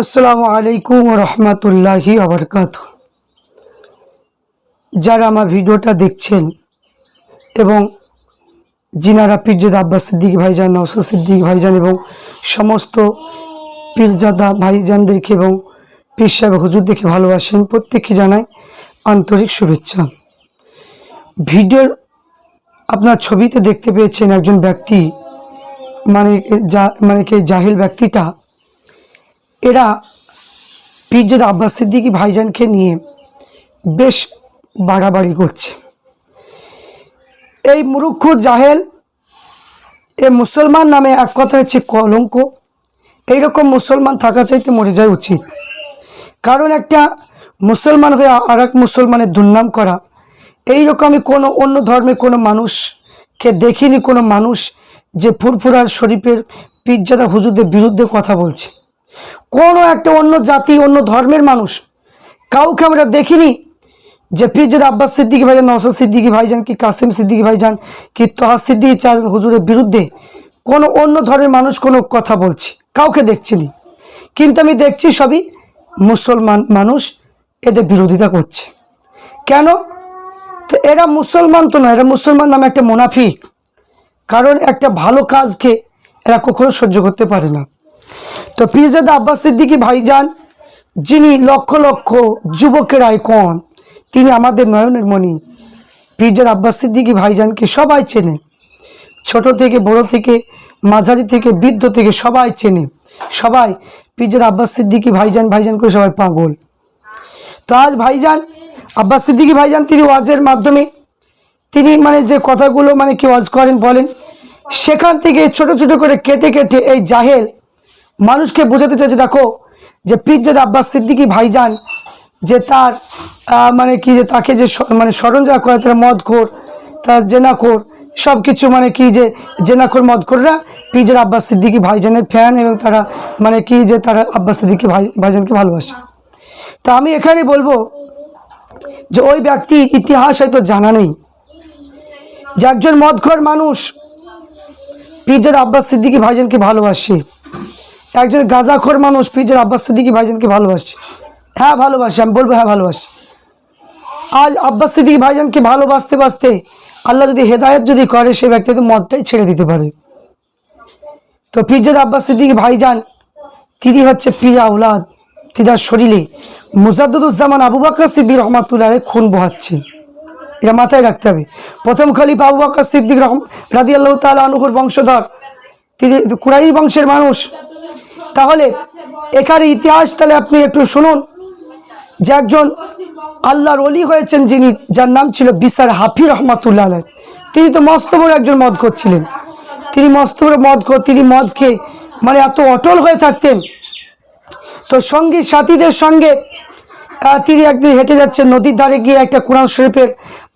আসসালামু আলাইকুম রহমতুল্লাহি আবরকাত যারা আমার ভিডিওটা দেখছেন এবং জিনারা পীরজাদ আব্বাস সিদ্দিক ভাইজান নওসাদ সিদ্দিক ভাইজান এবং সমস্ত পীরজাদা ভাইজানদেরকে এবং পীর সাহেব হুজুরদেরকে ভালোবাসেন, প্রত্যেককে জানাই আন্তরিক শুভেচ্ছা। ভিডিওর আপনার ছবিতে দেখতে পেয়েছেন একজন ব্যক্তি মানে যা মানে কি জাহিল ব্যক্তিটা। এরা পীরজাদ আব্বাস সিদ্দিকী ভাইজানকে নিয়ে বেশ বাড়াবাড়ি করছে। এই মুরুক্ষ জাহেল এ মুসলমান নামে এক কথা হচ্ছে কলঙ্ক। এইরকম মুসলমান থাকা চাইতে মরে যায় উচিত। কারণ একটা মুসলমান হয়ে আর এক মুসলমানের দুর্নাম করা, এইরকমই কোনো অন্য ধর্মের কোনো মানুষকে দেখিনি কোনো মানুষ যে ফুরফুরার শরীফের পিজ্জাদা হুজুরদের বিরুদ্ধে কথা বলছে। কোনো একটা অন্য জাতি, অন্য ধর্মের মানুষ, কাউকে আমরা দেখিনি যে পীরজাদ আব্বাস সিদ্দিকী ভাইজান নওসাদ সিদ্দিকী ভাইজান কি কাসিম সিদ্দিকী ভাইজান কি তহা সিদ্দিকী চাল হুজুরের বিরুদ্ধে কোনো অন্য ধর্মের মানুষ কোনো কথা বলছে, কাউকে দেখছিনি। কিন্তু আমি দেখছি সবই মুসলমান মানুষ এদের বিরোধিতা করছে। কেন? তো এরা মুসলমান তো না এরা মুসলমান নামে একটা মুনাফিক। কারণ একটা ভালো কাজকে এরা কখনো সহ্য করতে পারে না। তো পীরজাদা আব্বাস সিদ্দিকী ভাইজান, যিনি লক্ষ লক্ষ যুবকের আইকন, তিনি আমাদের নয়নের মণি। পীরজাদা আব্বাস সিদ্দিকী ভাইজানকে সবাই চেনে। ছোট থেকে বড় থেকে, মাঝারি থেকে, বৃদ্ধ থেকে সবাই চেনে। সবাই পীরজাদা আব্বাস সিদ্দিকী ভাইজান ভাইজান করে সবাই পাগল। তো আজ ভাইজান, আব্বাস সিদ্দিকী ভাইজান তিনি ওয়াজের মাধ্যমে, তিনি মানে যে কথাগুলো মানে কি ওয়াজ করেন বলেন, সেখান থেকে ছোট ছোট করে কেটে কেটে এই জাহেল মানুষকে বোঝাতে চাইছে, দেখো, যে পীরজাদ আব্বাস সিদ্দিকী ভাইজান যে তার মানে কি যে তাকে যে মানে সরঞ্জাম করে, তারা মদ খোর তার জেনাখোর সব কিছু মানে কি যে জেনাখোর মদ খোররা পীরজাদ আব্বাস সিদ্দিকী ভাইজানের ফ্যান এবং তারা মানে কি যে তারা আব্বাস সিদ্দিকী ভাই, ভাইজানকে ভালোবাসে। তা আমি এখানে বলব যে ওই ব্যক্তি ইতিহাস হয়তো জানা নেই, যে একজন মদখোর মানুষ পীরজাদ আব্বাস সিদ্দিকি ভাইজানকে ভালোবাসে। একজন গাঁজাখোর মানুষ, পীরজাদ আব্বাস সিদ্দিকী ভাইজানকে ভালোবাসে হ্যাঁ ভালোবাসি, আমি বলব হ্যাঁ ভালোবাসি। আজ আব্বাস সিদ্দিকী ভাইজানকে ভালোবাসতে, বাসতে আল্লাহ যদি হেদায়ত যদি করে সে ব্যক্তি তো মদটাই ছেড়ে দিতে পারে। তো পীরজাদ আব্বাস সিদ্দিকী ভাইজান, তিনি হচ্ছে পীর আউলাদ তিনার শরীরে মুজাদ্দুজ্জামান আবু বাকর সিদ্দিক রহমাতুল্লাহ খুন বহাচ্ছে। এটা মাথায় রাখতে হবে। প্রথম খলিফা আবু বাকর সিদ্দিক রহম রাদি আল্লাহ তাল আনুহুর বংশধর। তিনি কুরাই বংশের মানুষ। তাহলে এখানে ইতিহাস তাহলে আপনি একটু শুনুন। যে একজন আল্লাহর অলি হয়েছেন যিনি, যার নাম ছিল বিসার হাফি রহমাতুল্লাহ আলাইহ। তিনি তো মস্ত বড় একজন মদ করছিলেন তিনি মস্ত বড় মদ তিনি মদ খেয়ে মানে এত অটল হয়ে থাকতেন। তো সঙ্গী সাথীদের সঙ্গে তিনি একদিন হেঁটে যাচ্ছেন নদীর ধারে গিয়ে একটা কোরআন শরীফের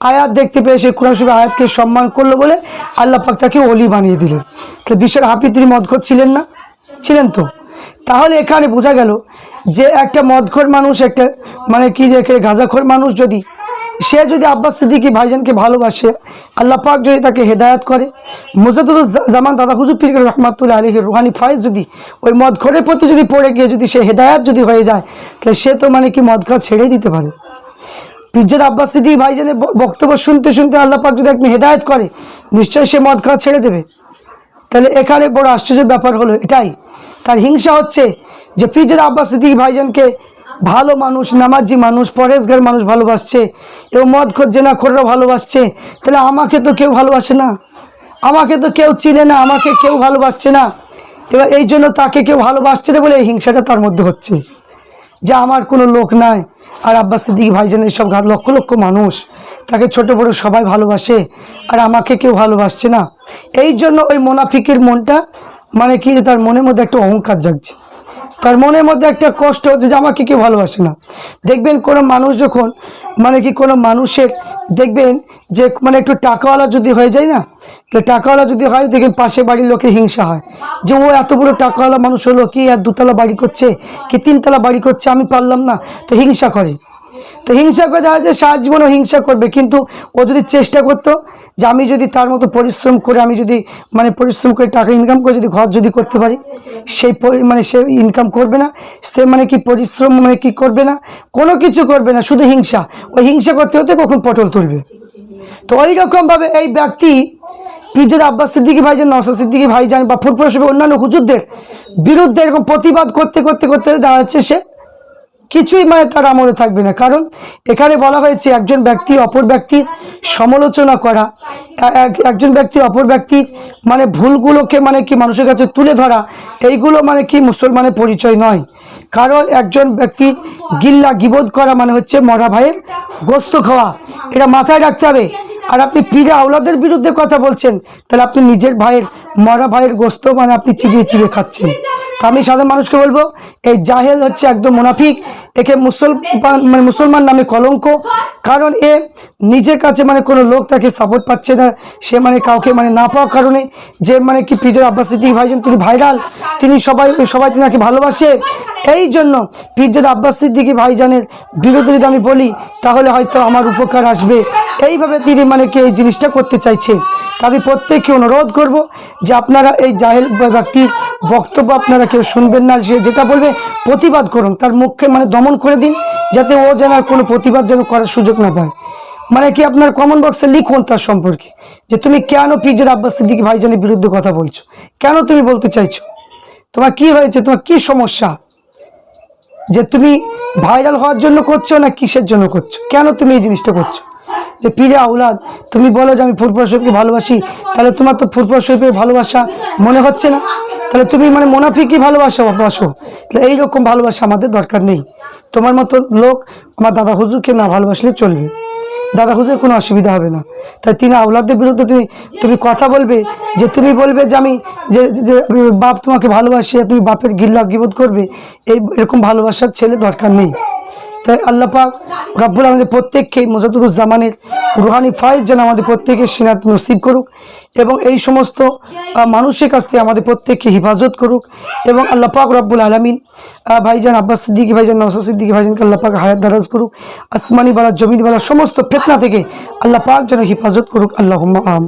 আয়াত দেখতে পেয়ে সেই কোরআন শরীফের আয়াতকে সম্মান করল বলে আল্লাহ পাক তাকে অলি বানিয়ে দিলেন। তো বিশ্বের হাফি তিনি মদ ছিলেন না? ছিলেন তো? তাহলে এখানে বোঝা গেল যে একটা মদখোর মানুষ, একটা মানে কি যে গাঁজাখোর মানুষ যদি, সে যদি আব্বাস সিদ্দিকী ভাইজানকে ভালোবাসে, আল্লাহ পাক যদি তাকে হেদায়াত করে। মুজাদুল জামান দাদা হুজুর পীর রহমাতুল্লাহ আলহী রুহানি ফাইজ যদি ওই মদ খোরের প্রতি যদি পড়ে গিয়ে যদি সে হেদায়াত যদি হয়ে যায়, তাহলে সে তো মানে কি মদ খাওয়া ছেড়েই দিতে পারে। পিজ্জাদ আব্বাস সিদ্দিকী ভাইজানের বক্তব্য শুনতে শুনতে আল্লাহ পাক যদি একদিন হেদায়ত করে, নিশ্চয়ই সে মদ খাওয়া ছেড়ে দেবে। তাহলে এখানে বড় আশ্চর্যের ব্যাপার হলো এটাই তার হিংসা হচ্ছে যে পিজ্জাদ আব্বাস সিদ্দিকী ভাইজানকে ভালো মানুষ, নামাজি মানুষ পরেশগার মানুষ ভালোবাসছে এবং মদ খোর না খোররা ভালোবাসছে। তাহলে আমাকে তো কেউ ভালোবাসে না। আমাকে তো কেউ চিনে না, আমাকে কেউ ভালোবাসছে না। এবার এই জন্য তাকে কেউ ভালোবাসছে না বলে এই হিংসাটা তার মধ্যে হচ্ছে। যে আমার কোনো লোক নাই। আর আব্বাস সিদ্দিকী ভাইজানের সব লক্ষ লক্ষ মানুষ। তাকে ছোট বড় সবাই ভালোবাসে। আর আমাকে কেউ ভালোবাসছে না। এই জন্য ওই মোনাফিকের মনটা মানে কি যে তার মনের মধ্যে একটা অহংকার জাগছে। তার মনের মধ্যে একটা কষ্ট হচ্ছে যে আমাকে কেউ ভালোবাসে না। দেখবেন কোনো মানুষ যখন মানে কি কোনো মানুষের, দেখবেন যে মানে একটু টাকাওয়ালা যদি হয়ে যায় না তাহলে টাকাওয়ালা যদি হয়, দেখবেন পাশে বাড়ির লোকের হিংসা হয়। যে ও এত বড় টাকাওয়ালা মানুষ হলো, কি আর দুতলা বাড়ি করছে, কি তিনতলা বাড়ি করছে, আমি পারলাম না, তো হিংসা করে। তো হিংসা করে দেখা যাচ্ছে সারা জীবনও হিংসা করবে, কিন্তু ও যদি চেষ্টা করতো যে আমি যদি তার মতো পরিশ্রম করে, আমি যদি মানে পরিশ্রম করে টাকা ইনকাম করে যদি ঘর যদি করতে পারি সেই মানে সে ইনকাম করবে না, সে মানে কি পরিশ্রম মানে কি করবে না, কোনো কিছু করবে না, শুধু হিংসা। ওই হিংসা করতে হতে কখন পটল তুলবে? তো ওই রকমভাবে এই ব্যক্তি পিজের আব্বাস সিদ্দিকী ভাইজান নসা সিদ্দিকী ভাইজান বা ফুরফুরসবে অন্যান্য হুজুরদের বিরুদ্ধে এরকম প্রতিবাদ করতে করতে করতে দাঁড়াচ্ছে সে। কিছুই মানে তার আমলে থাকবে না। কারণ এখানে বলা হয়েছে একজন ব্যক্তি অপর ব্যক্তির সমালোচনা করা। এক- একজন ব্যক্তি অপর ব্যক্তির মানে ভুলগুলোকে মানে কি মানুষের কাছে তুলে ধরা, এইগুলো মানে কি মুসলমানের পরিচয় নয়। কারণ একজন ব্যক্তির গিল্লা গিবোধ করা মানে হচ্ছে মরা ভাইয়ের গোস্ত খাওয়া। এটা মাথায় রাখতে হবে। আর আপনি পীরে আওলাদের বিরুদ্ধে কথা বলছেন, তাহলে আপনি নিজের ভাইয়ের, মরা ভাইয়ের গোস্ত মানে আপনি চিবিয়ে চিবিয়ে খাচ্ছেন। তা আমি সাধারণ মানুষকে বলব, এই জাহেল হচ্ছে একদম মুনাফিক, একে মুসলমান মানে মুসলমান নামে কলঙ্ক, কারণ এ নিজের কাছে মানে কোনো লোক তাকে সাপোর্ট পাচ্ছে না, সে মানে কাউকে মানে না পাওয়ার কারণে, যে মানে কি পিজের আব্বাস ভাইজান, তিনি ভাইরাল তিনি সবাই সবাই তিনাকে ভালোবাসে এই জন্য পিজের আব্বাস সিদ্দিকি ভাইজানের বিরুদ্ধে যদি আমি বলি, তাহলে হয়তো আমার উপকার আসবে। এইভাবে তিনি মানে কি এই জিনিসটা করতে চাইছে। আমি প্রত্যেককে অনুরোধ করব যে আপনারা এই জাহেল ব্যক্তির বক্তব্য আপনারা কেউ শুনবেন না, সে যেটা বলবে প্রতিবাদ করুন, তার মুখকে মানে দমন করে দিন, যাতে ও যেন আর কোনো প্রতিবাদ যেন করার সুযোগ না পায়। মানে কি আপনার কমন বক্সে লিখুন তার সম্পর্কে, যে তুমি কেন পিজের আব্বাস সিদ্দিকি ভাইজানের বিরুদ্ধে কথা বলছো? কেন তুমি বলতে চাইছো? তোমার কি হয়েছে? তোমার কি সমস্যা? যে তুমি ভাইরাল হওয়ার জন্য করছ না কিসের জন্য করছ? কেন তুমি এই জিনিসটা করছ? যে পিরে আউলাদ তুমি বলো যে আমি ফুটবল শরীফকে ভালোবাসি, তাহলে তোমার তো ফুটবল শরীফের ভালোবাসা মনে হচ্ছে না। তাহলে তুমি মানে মোনাফিকই ভালোবাসা, বাসো। তাহলে এইরকম ভালোবাসা আমাদের দরকার নেই। তোমার মতো লোক আমার দাদা হুজুরকে না ভালোবাসলে চলবে। দাদা হুজুর, কোনো অসুবিধা হবে না। তাই তিনি আউলাদের বিরুদ্ধে তুমি তুমি কথা বলবে, যে তুমি বলবে যে আমি যে যে- বাপ তোমাকে ভালোবাসি তুমি বাপের গিল্লা গিবোধ করবে। এই এরকম ভালোবাসার ছেলে দরকার নেই। তাই আল্লাহ পাক রব্বুল আমাদের প্রত্যেককে জামানের রুহানি ফাইজ যেন আমাদের প্রত্যেকের সিনাত নসিব করুক এবং এই সমস্ত মানুষের কাছ থেকে আমাদের প্রত্যেককে হেফাজত করুক এবং আল্লাহ পাক রব্বুল আলমিন ভাইজান আব্বাস সিদ্দিকি, ভাইজান নওসা সিদ্দিকি ভাইজানকে আল্লাহ পাক হায়াত দারাজ করুক, আসমানি বালা, জমিন বালা, সমস্ত ফেতনা থেকে আল্লাহ পাক যেন হেফাজত করুক। আল্লাহ আমিন।